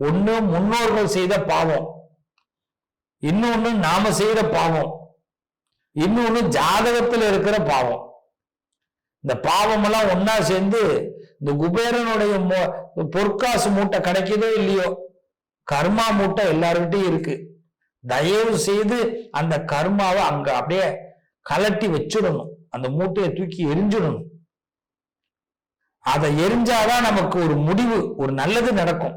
ஒண்ணு முன்னோர்கள் செய்த பாவம். இன்னொன்னு நாம செய்த பாவம். இன்னொன்னு ஜாதகத்துல இருக்கிற பாவம். இந்த பாவம் எல்லாம் ஒன்னா சேர்ந்து இந்த குபேரனுடைய பொற்காசு மூட்டை கிடைக்குதோ இல்லையோ கர்மா மூட்டை எல்லார்கிட்டயும் இருக்கு. தயவு செய்து அந்த கர்மாவை அங்க அப்படியே கலட்டி வச்சிடணும். அந்த மூட்டையை தூக்கி எரிஞ்சிடணும். அதை எரிஞ்சாதான் நமக்கு ஒரு முடிவு ஒரு நல்லது நடக்கும்.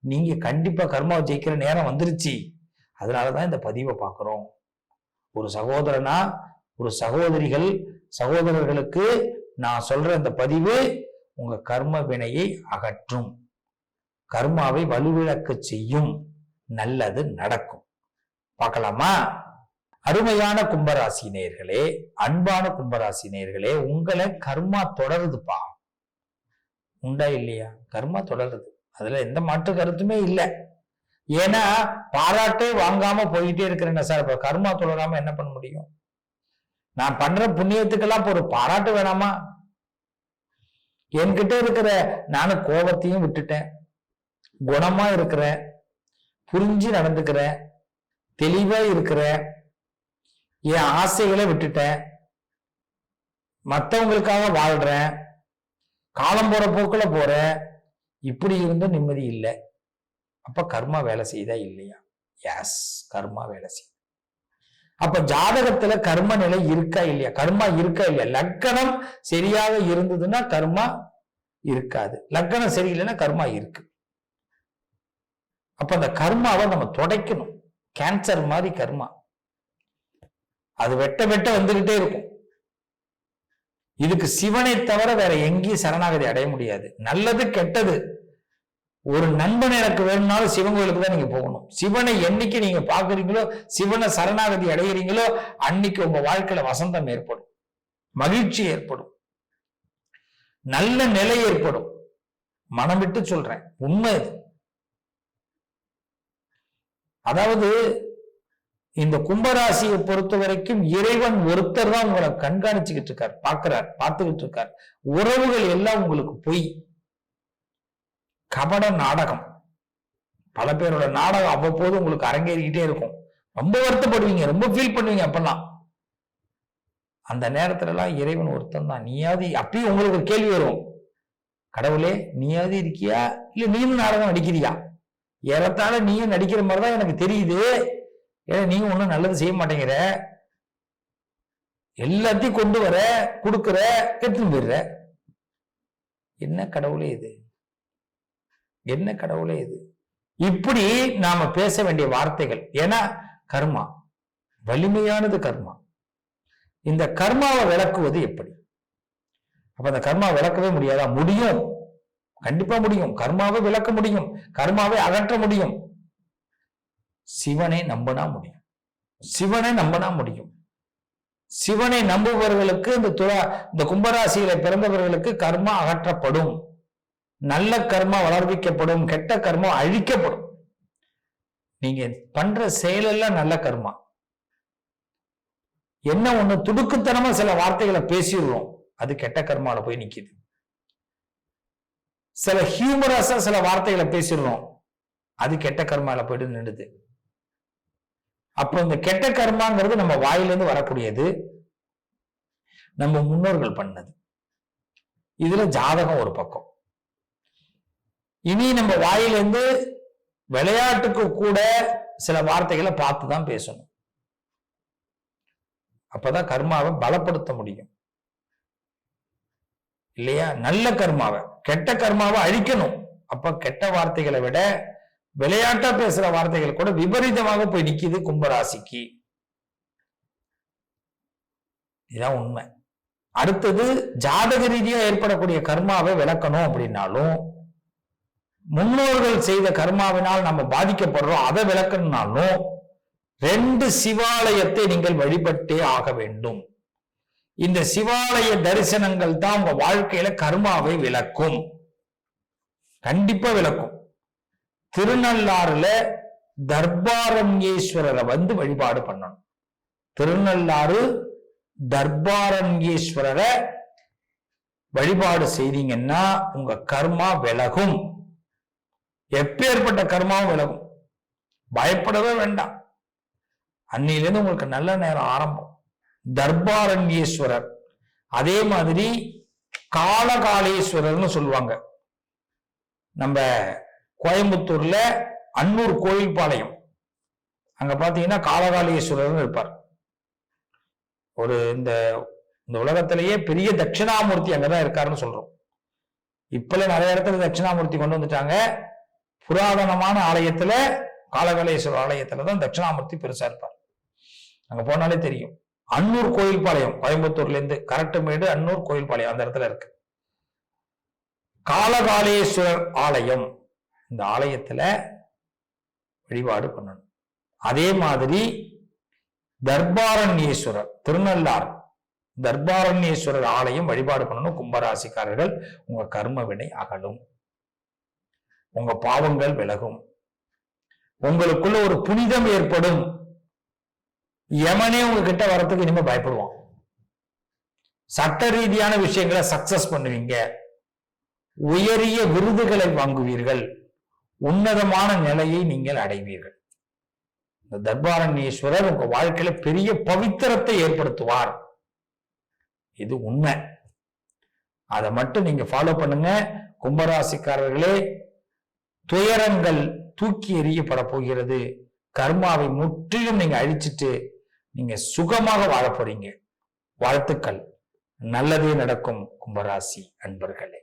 நீங்க கண்டிப்பா கர்மாவை ஜெயிக்கிற நேரம் வந்துருச்சு. அதனாலதான் இந்த பதிவை பார்க்குறோம். ஒரு சகோதரனா ஒரு சகோதரிகள் சகோதரர்களுக்கு நான் சொல்ற இந்த பதிவு உங்க கர்ம வினையை அகற்றும். கர்மாவை வலுவிழக்க செய்யும். நல்லது நடக்கும். பார்க்கலாமா? அருமையான கும்பராசி நேர்களே அன்பான கும்பராசி நேர்களே உங்களை கர்மா தொடருதுப்பா. உண்டா இல்லையா? கர்மா தொடருது. அதுல எந்த மாற்று கருத்துமே இல்லை. ஏன்னா பாராட்டே வாங்காம போயிட்டே இருக்கிறேன் சார். இப்ப கர்மா தொடராம என்ன பண்ண முடியும்? நான் பண்ற புண்ணியத்துக்கெல்லாம் ஒரு பாராட்டு வேணாமா? என்கிட்ட இருக்கிற நானும் கோபத்தையும் விட்டுட்டேன். குணமா இருக்கிறேன். புரிஞ்சு நடந்துக்கிறேன். தெளிவா இருக்கிறேன். என் ஆசைகளை விட்டுட்டேன். மற்றவங்களுக்காக வாழ்றேன். காலம் போற போக்குல போறேன். இப்படி இருந்தும் நிம்மதி இல்லை. அப்ப கர்மா வேலை செய்தா இல்லையா? எஸ் கர்மா வேலை செய்யும் அப்ப ஜாதகத்துல கர்ம நிலை இருக்கா இல்லையா? கர்மா இருக்கா இல்லையா? லக்கணம் சரியாக இருந்ததுன்னா கர்மா இருக்காது. லக்கணம் சரியில்லைன்னா கர்மா இருக்கு. அப்ப அந்த கர்மாவை நம்ம துடைக்கணும். கேன்சர் மாதிரி கர்மா. அது வெட்ட வெட்ட வந்துகிட்டே இருக்கும். இதுக்கு சிவனை தவிர வேற எங்கேயும் சரணாகதி அடைய முடியாது. நல்லது கெட்டது. ஒரு நண்பன் எனக்கு வேணும்னாலும் சிவன் கோயிலுக்கு தான் நீங்க போகணும். சிவனை என்னைக்கு நீங்க பாக்குறீங்களோ சிவனை சரணாகதி அடைகிறீங்களோ அன்னைக்கு உங்க வாழ்க்கையில வசந்தம் ஏற்படும். மகிழ்ச்சி ஏற்படும். நல்ல நிலை ஏற்படும். மனம் விட்டு சொல்றேன். உண்மை அதாவது இந்த கும்பராசியை பொறுத்த வரைக்கும் இறைவன் ஒருத்தர் தான் உங்களை கண்காணிச்சுக்கிட்டு இருக்கார் பார்க்கிறார் பார்த்துக்கிட்டு இருக்கார் உறவுகள் எல்லாம் உங்களுக்கு பொய். கபட நாடகம். பல பேரோட நாடகம் அவ்வப்போது உங்களுக்கு அரங்கேறிக்கிட்டே இருக்கும். ரொம்ப வருத்தப்படுவீங்க ரொம்ப ஃபீல் பண்ணுவீங்க அப்பெல்லாம். அந்த நேரத்துல எல்லாம் இறைவன் ஒருத்தன் தான். நீயாவது அப்பயும் உங்களுக்கு ஒரு கேள்வி வரும். கடவுளே நீயாவது இருக்கியா? இல்ல நீயும் நாடகம் நடிக்கிறியா? ஏறத்தாழ நீயும் நடிக்கிற மாதிரிதான் எனக்கு தெரியுது. ஏன்னா நீங்க ஒன்றும் நல்லது செய்ய மாட்டேங்கிற. எல்லாத்தையும் கொண்டு வர கொடுக்குற எடுத்துன்னு போயிடுற. என்ன கடவுளே இது? என்ன கடவுளே இது? இப்படி நாம பேச வேண்டிய வார்த்தைகள். ஏன்னா கர்மா. வலிமையானது கர்மா. இந்த கர்மாவை விளக்குவது எப்படி? அப்ப அந்த கர்மா விளக்கவே முடியாதா? முடியும். கண்டிப்பா முடியும். கர்மாவை விளக்க முடியும். கர்மாவை அகற்ற முடியும். சிவனை நம்பினா முடியும். சிவனை நம்பினா முடியும். சிவனை நம்புபவர்களுக்கு இந்த துறா இந்த கும்பராசியில பிறந்தவர்களுக்கு கர்மா அகற்றப்படும். நல்ல கர்மா வளர்விக்கப்படும் கெட்ட கர்மா அழிக்கப்படும். நீங்க பண்ற செயலெல்லாம் நல்ல கர்மா. என்ன ஒண்ணு துடுக்குத்தனமா சில வார்த்தைகளை பேசிடுறோம் அது கெட்ட கர்மால போய் நிக்குது. சில ஹியூமரஸா சில வார்த்தைகளை பேசிடுறோம் அது கெட்ட கர்மால போயிட்டு நின்றுது அப்போ இந்த கெட்ட கர்மாங்கிறது நம்ம வாயிலிருந்து வரக்கூடியது நம்ம முன்னோர்கள் பண்ணது. இதுல ஜாதகம் ஒரு பக்கம். இனி நம்ம வாயிலிருந்து விளையாட்டுக்கு கூட சில வார்த்தைகளை பார்த்து தான் பேசணும். அப்பதான் கர்மாவை பலப்படுத்த முடியும். இல்லையா? நல்ல கர்மாவை கெட்ட கர்மாவை அழிக்கணும். அப்ப கெட்ட வார்த்தைகளை விட விளையாட்டா பேசுற வார்த்தைகள் கூட விபரீதமாக போய் நிக்குது கும்பராசிக்கு. இதுதான் உண்மை. அடுத்தது ஜாதக ரீதியா ஏற்படக்கூடிய கர்மாவை விளக்கணும் அப்படின்னாலும் முன்னோர்கள் செய்த கர்மாவினால் நம்ம பாதிக்கப்படுறோம் அதை விளக்கணும்னாலும் ரெண்டு சிவாலயத்தை நீங்கள் வழிபட்டே ஆக வேண்டும். இந்த சிவாலய தரிசனங்கள் தான் உங்க வாழ்க்கையில கர்மாவை விளக்கும். கண்டிப்பா விளக்கும். திருநள்ளாறுல தர்பாரண்யேஸ்வரரை வந்து வழிபாடு பண்ணணும். திருநள்ளாறு தர்பாரண்யேஸ்வரரை வழிபாடு செய்தீங்கன்னா உங்க கர்மா விலகும். எப்பேற்பட்ட கர்மாவும் விலகும். பயப்படவே வேண்டாம். அன்னையிலேருந்து உங்களுக்கு நல்ல நேரம் ஆரம்பம். தர்பாரண்யேஸ்வரர். அதே மாதிரி காலகாலேஸ்வரர்னு சொல்லுவாங்க. நம்ம கோயம்புத்தூர்ல அன்னூர் கோயில் பாளையம் அங்க பாத்தீங்கன்னா காலகாலேஸ்வரர்னு இருப்பார். ஒரு இந்த இந்த உலகத்திலேயே பெரிய தட்சிணாமூர்த்தி அங்கதான் இருக்காருன்னு சொல்றோம். இப்பல நிறைய இடத்துல தட்சிணாமூர்த்தி கொண்டு வந்துட்டாங்க. புராதனமான ஆலயத்துல காலகாலேஸ்வரர் ஆலயத்துல தான் தட்சிணாமூர்த்தி பெருசா இருப்பார். அங்க போனாலே தெரியும். அன்னூர் கோயில் பாளையம் கோயம்புத்தூர்ல இருந்து கரட்டுமேடு அன்னூர் கோயில் பாளையம் அந்த இடத்துல இருக்கு. காலகாலேஸ்வரர் ஆலயம். இந்த ஆலயத்துல வழிபாடு பண்ணணும். அதே மாதிரி தர்பாரண்யேஸ்வரர் திருநள்ளார் தர்பாரண்யேஸ்வரர் ஆலயம் வழிபாடு பண்ணணும். கும்பராசிக்காரர்கள் உங்க கர்ம வினை அகலும். உங்க பாவங்கள் விலகும். உங்களுக்குள்ள ஒரு புனிதம் ஏற்படும். எமனே உங்ககிட்ட வரத்துக்கு இனிமே பயப்படுவான். சட்ட ரீதியான விஷயங்களை சக்சஸ் பண்ணுவீங்க. உயரிய விருதுகளை வாங்குவீர்கள். உன்னதமான நிலையை நீங்கள் அடைவீர்கள். இந்த தர்பாரண்யேஸ்வரர் உங்க வாழ்க்கையில பெரிய பவித்திரத்தை ஏற்படுத்துவார். இது உண்மை. அதை மட்டும் நீங்க ஃபாலோ பண்ணுங்க. கும்பராசிக்காரர்களே துயரங்கள் தூக்கி எறியப்பட போகிறது. கர்மாவை முற்றிலும் நீங்க அழிச்சிட்டு நீங்க சுகமாக வாழ போறீங்க. வாழ்த்துக்கள். நல்லதே நடக்கும் கும்பராசி அன்பர்களே.